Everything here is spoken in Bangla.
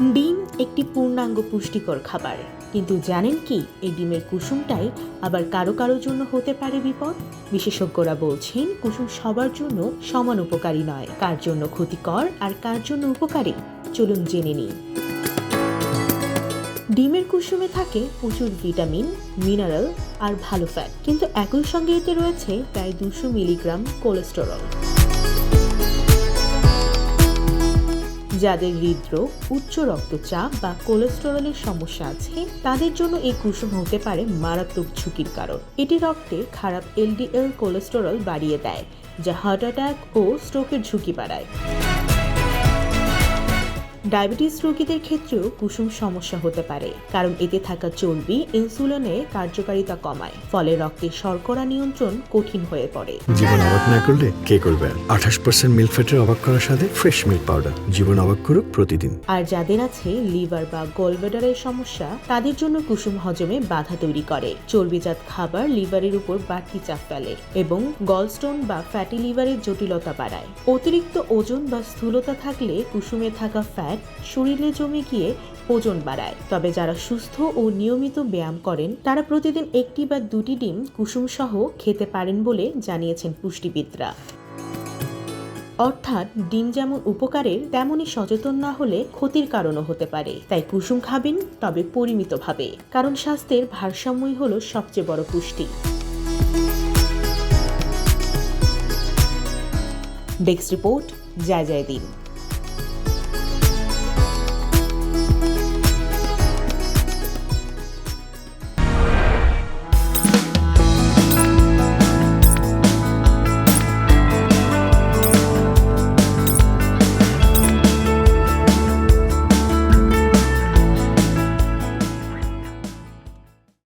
ডিম একটি পূর্ণাঙ্গ পুষ্টিকর খাবার। কিন্তু জানেন কি, এই ডিমের কুসুমটাই আবার কারও কারও জন্য হতে পারে বিপদ? বিশেষজ্ঞরা বলছেন, কুসুম সবার জন্য সমান উপকারী নয়। কার জন্য ক্ষতিকর আর কার জন্য উপকারী? চলুন জেনে নিই। ডিমের কুসুমে থাকে প্রচুর ভিটামিন, মিনারেল আর ভালো ফ্যাট। কিন্তু একই সঙ্গে এতে রয়েছে প্রায় দুশো মিলিগ্রাম কোলেস্টেরল। যাদের হৃদরোগ, উচ্চ রক্তচাপ বা কোলেস্টেরলের সমস্যা আছে, তাদের জন্য এই কুসুম হতে পারে মারাত্মক ঝুঁকির কারণ। এটি রক্তে খারাপ এলডিএল কোলেস্টেরল বাড়িয়ে দেয়, যা হার্ট অ্যাটাক ও স্ট্রোকের ঝুঁকি বাড়ায়। ডায়াবেটিস রোগীদের ক্ষেত্রেও কুসুম সমস্যা হতে পারে কারণ এতে থাকা চর্বি ইনসুলিনের কার্যকারিতা কমায় ফলে রক্তে শর্করা নিয়ন্ত্রণ কঠিন হয়ে পড়ে। জীবন অবাক না করলে কে করবে? আঠাশ পার্সেন্ট মিল্ক ফ্যাটের অবাক করার সাথে ফ্রেশ মিল্ক পাউডার জীবন অবাক করুক প্রতিদিন। আর যাদের আছে লিভার বা গোলব্লাডারের সমস্যা তাদের জন্য কুসুম হজমে বাধা তৈরি করে। চর্বিজাত খাবার লিভারের উপর বাড়তি চাপ ফেলে এবং গলস্টোন বা ফ্যাটি লিভারের জটিলতা বাড়ায়। অতিরিক্ত ওজন বা স্থূলতা থাকলে কুসুমে থাকা ফ্যাট শরীরে জমে গিয়ে ওজন বাড়ায়। তবে যারা সুস্থ ও নিয়মিত ব্যায়াম করেন, তারা প্রতিদিন একটি বা দুটি ডিম কুসুম সহ খেতে পারেন বলে জানিয়েছেন পুষ্টিবিদরা। অর্থাৎ ডিম যেমন উপকারের তেমনই সচেতন না হলে ক্ষতির কারণও হতে পারে। তাই কুসুম খাবেন, তবে পরিমিতভাবে, কারণ স্বাস্থ্যের ভারসাম্যই হলো সবচেয়ে বড় পুষ্টি। ডেস্ক রিপোর্ট, জয় জয় দিন